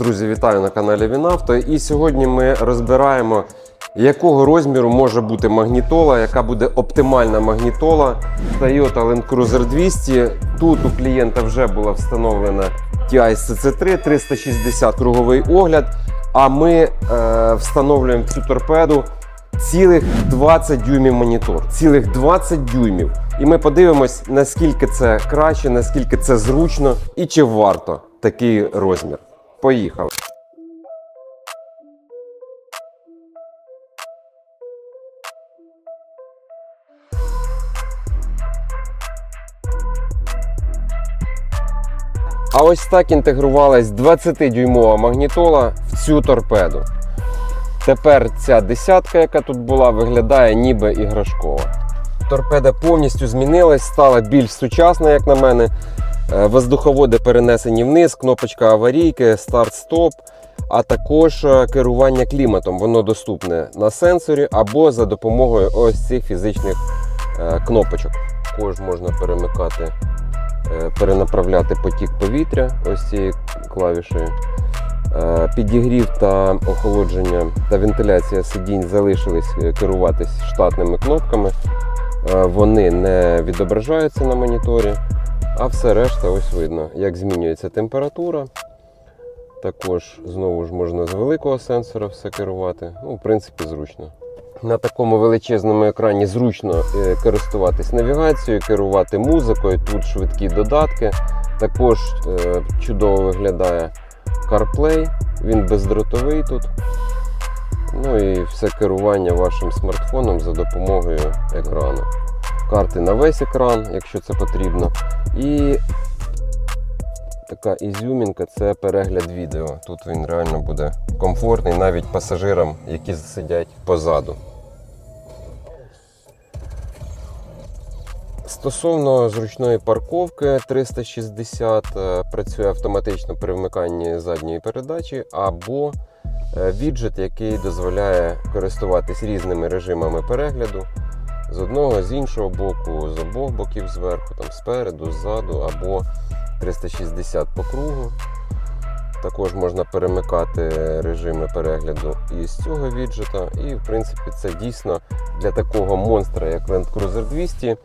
Друзі, вітаю на каналі Вінавто. І сьогодні ми розбираємо, якого розміру може бути магнітола, яка буде оптимальна магнітола Toyota Land Cruiser 200. Тут у клієнта вже була встановлена TI CC3 360 круговий огляд. А ми е, встановлюємо цю торпеду цілих 20 дюймів монітор. Цілих 20 дюймів. І ми подивимось, наскільки це краще, наскільки це зручно і чи варто такий розмір. Поїхали. А ось так інтегрувалась 20-дюймова магнітола в цю торпеду. Тепер ця десятка, яка тут була, виглядає ніби іграшкова. Торпеда повністю змінилась, стала більш сучасна, як на мене. Е, Воздуховоди перенесені вниз, кнопочка аварійки, старт-стоп, а також е, керування кліматом. Воно доступне на сенсорі або за допомогою ось цих фізичних е, кнопочок. Також можна перемикати, перенаправляти потік повітря ось цією клавішею. Підігрів та охолодження та вентиляція сидінь залишились керуватись штатними кнопками. Вони не відображаються на моніторі, а все решта ось видно, як змінюється температура. Також знову ж можна з великого сенсора все керувати. Ну, в принципі, зручно. На такому величезному екрані зручно е, користуватись навігацією, керувати музикою. Тут швидкі додатки. Також е, чудово виглядає CarPlay, він бездротовий тут. Ну і все керування вашим смартфоном за допомогою екрану. Карти на весь екран, якщо це потрібно. І така ізюмінка це перегляд відео. Тут він реально буде комфортний навіть пасажирам, які сидять позаду. Стосовно зручної парковки 360 е, працює автоматично при вмиканні задньої передачі або е, віджит, який дозволяє користуватись різними режимами перегляду з одного, з іншого боку, з обох боків зверху, там спереду, ззаду або 360 по кругу. Також можна перемикати режими перегляду із цього віджита. І, в принципі, це дійсно для такого монстра, як Land Cruiser 200, е,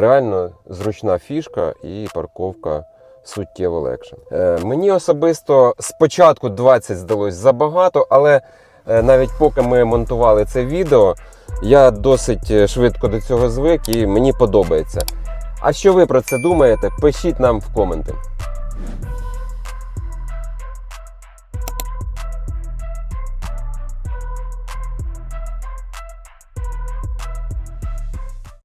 реально зручна фішка і парковка суттєво легше. Мені особисто спочатку 20 здалось забагато, але е, навіть поки ми монтували це відео, я досить е, швидко до цього звик і мені подобається. А що ви про це думаєте? Пишіть нам в коменти.